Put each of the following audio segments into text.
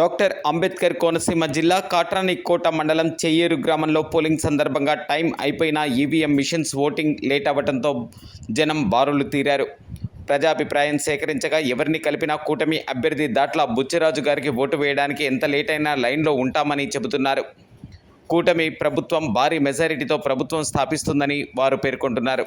Doctor Ambedkar Konaseema జిల్లా కాట్రాని కోట మండలం చెయ్యేరు గ్రామంలో పోలింగ్ సందర్భంగా టైం అయిపోయిన ఈవీఎం మిషన్స్ ఓటింగ్ లేట్ అవ్వడంతో జనం బారులు తీరారు. ప్రజాభిప్రాయం సేకరించగా ఎవరిని కలిపినా కూటమి అభ్యర్థి దాట్ల బుచ్చిరాజు గారికి ఓటు వేయడానికి ఎంత లేట్ అయినా లైన్లో ఉంటామని చెబుతున్నారు. కూటమి ప్రభుత్వం భారీ మెజారిటీతో ప్రభుత్వం స్థాపిస్తుందని వారు పేర్కొంటున్నారు.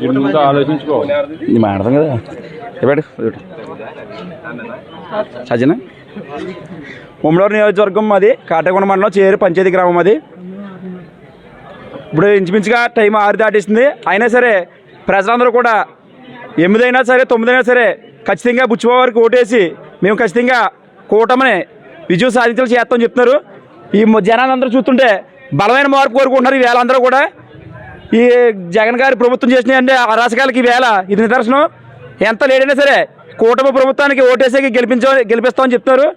వీటి ముందు ఆలోచించుకో. ఇది కదా. ఇవ్వడు సజ్జన? ఉమ్మడూరు నియోజకవర్గం అది కాటకొండ మండలం చేరు పంచాయతీ గ్రామం అది ఇప్పుడు ఇంచుమించుగా టైం ఆరు దాటేసింది. అయినా సరే ప్రజలందరూ కూడా ఎనిమిదైనా సరే తొమ్మిదైనా సరే ఖచ్చితంగా బుచ్చిబాబు వారికి ఓటేసి మేము ఖచ్చితంగా కూటమిని విజయం సాధించాలి చేస్తామని చెప్తున్నారు. ఈ జనాలందరూ చూస్తుంటే బలమైన మార్పు కోరుకుంటున్నారు ఈ వేళ అందరూ కూడా. ఈ జగన్ గారి ప్రభుత్వం చేసిన అంటే అరాచకాలకి వేళ ఇది నిదర్శనం. ఎంత లేడైనా సరే కూటమి ప్రభుత్వానికి ఓటేసే గెలిపించ గెలిపిస్తామని చెప్తున్నారు.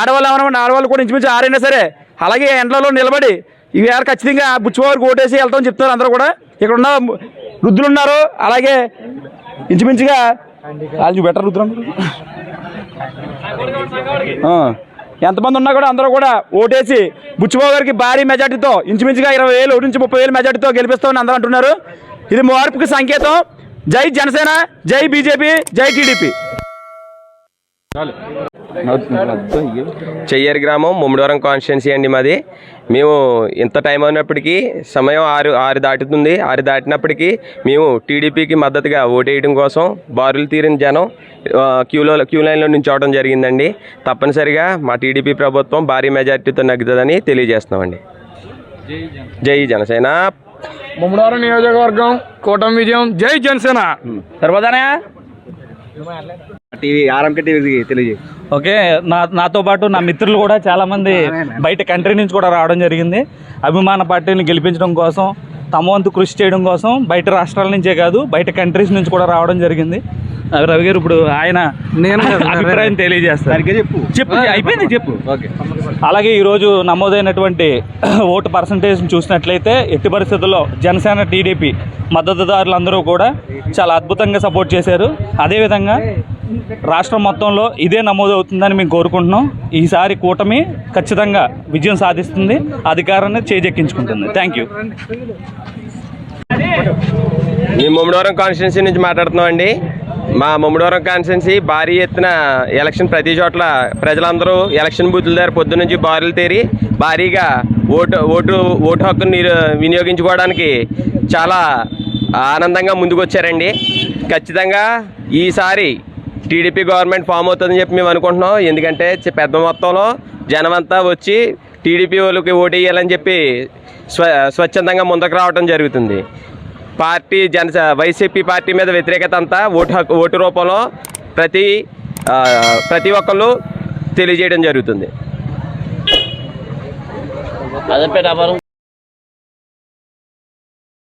ఆడవాళ్ళు ఏమన్నా ఆడవాళ్ళు కూడా ఇంచుమించు ఆరైనా సరే అలాగే ఎండలలో నిలబడి ఈ ఖచ్చితంగా బుచ్చివారికి ఓటేసి వెళ్తామని చెప్తున్నారు అందరూ కూడా. ఇక్కడ ఉన్న వృద్ధులు ఉన్నారు. అలాగే ఇంచుమించుగా వాళ్ళు బెటర్ రుద్రం ఎంతమంది ఉన్నా కూడా అందరూ కూడా ఓటేసి బుచ్చిబాబు గారికి భారీ మెజార్టీతో ఇంచుమించుగా ఇరవై వేలు ఒకటి నుంచి ముప్పై వేలు మెజార్టీతో గెలిపిస్తామని అందరూ అంటున్నారు. ఇది మార్పుకి సంకేతం. జై జనసేన జై బీజేపీ జై టీడీపీ. చెయ్యర్ గ్రామం ముమ్మడివరం కాన్స్టిట్యున్సీ అండి మాది. మేము ఇంత టైం అయినప్పటికీ సమయం ఆరు ఆరు దాటుతుంది. ఆరు దాటినప్పటికీ మేము టీడీపీకి మద్దతుగా ఓటేయడం కోసం బారులు తీరిన జనం క్యూలో క్యూ లైన్లో నుంచోవడం జరిగిందండి. తప్పనిసరిగా మా టీడీపీ ప్రభుత్వం భారీ మెజార్టీతో నగ్గుతుందని తెలియజేస్తున్నామండి. జై జనసేన. ముమ్మడివారం నియోజకవర్గం కూటమి విజయం. జై Janasena. సరిపోతానే TV R M K TV తెలియజేయి. Okay నా నాతో పాటు నా మిత్రులు కూడా చాలామంది బయట కంట్రీ నుంచి కూడా రావడం జరిగింది. అభిమాన పార్టీని గెలిపించడం కోసం తమ వంతు కృషి చేయడం కోసం బయట రాష్ట్రాల నుంచే కాదు బయట కంట్రీస్ నుంచి కూడా రావడం జరిగింది. రవి గారు ఇప్పుడు ఆయన నేను అభిప్రాయం తెలియజేస్తారు. చెప్పు. చెప్పు అయిపోయింది చెప్పు. ఓకే. అలాగే ఈరోజు నమోదైనటువంటి ఓటు పర్సంటేజ్ చూసినట్లయితే ఎట్టి పరిస్థితుల్లో జనసేన టీడీపీ మద్దతుదారులందరూ కూడా చాలా అద్భుతంగా సపోర్ట్ చేశారు. అదేవిధంగా రాష్ట్రం మొత్తంలో ఇదే నమోదవుతుందని మేము కోరుకుంటున్నాం. ఈసారి కూటమి ఖచ్చితంగా విజయం సాధిస్తుంది. అధికారాన్ని చేజెక్కించుకుంటుంది. థ్యాంక్ యూ మేము ముమ్మడివరం కాన్స్టిట్యున్సీ నుంచి మాట్లాడుతున్నామండి. మా ముమ్మడివరం కాన్స్టిట్యున్సీ భారీ ఎత్తున ఎలక్షన్ ప్రతి చోట్ల ప్రజలందరూ ఎలక్షన్ బూతుల దగ్గర పొద్దు నుంచి బారులు తేరి భారీగా ఓటు ఓటు ఓటు హక్కును వినియోగించుకోవడానికి చాలా ఆనందంగా ముందుకొచ్చారండి. ఖచ్చితంగా ఈసారి టీడీపీ గవర్నమెంట్ ఫామ్ అవుతుందని చెప్పి మేము అనుకుంటున్నాం. ఎందుకంటే పెద్ద మొత్తంలో జనమంతా వచ్చి టీడీపీ వాళ్ళకి ఓటు వేయాలని చెప్పి స్వ స్వచ్ఛందంగా ముందుకు రావడం జరుగుతుంది. పార్టీ జన వైసీపీ పార్టీ మీద వ్యతిరేకత అంతా ఓటు హక్కు ఓటు రూపంలో ప్రతి ప్రతి ఒక్కళ్ళు తెలియజేయడం జరుగుతుంది. అదే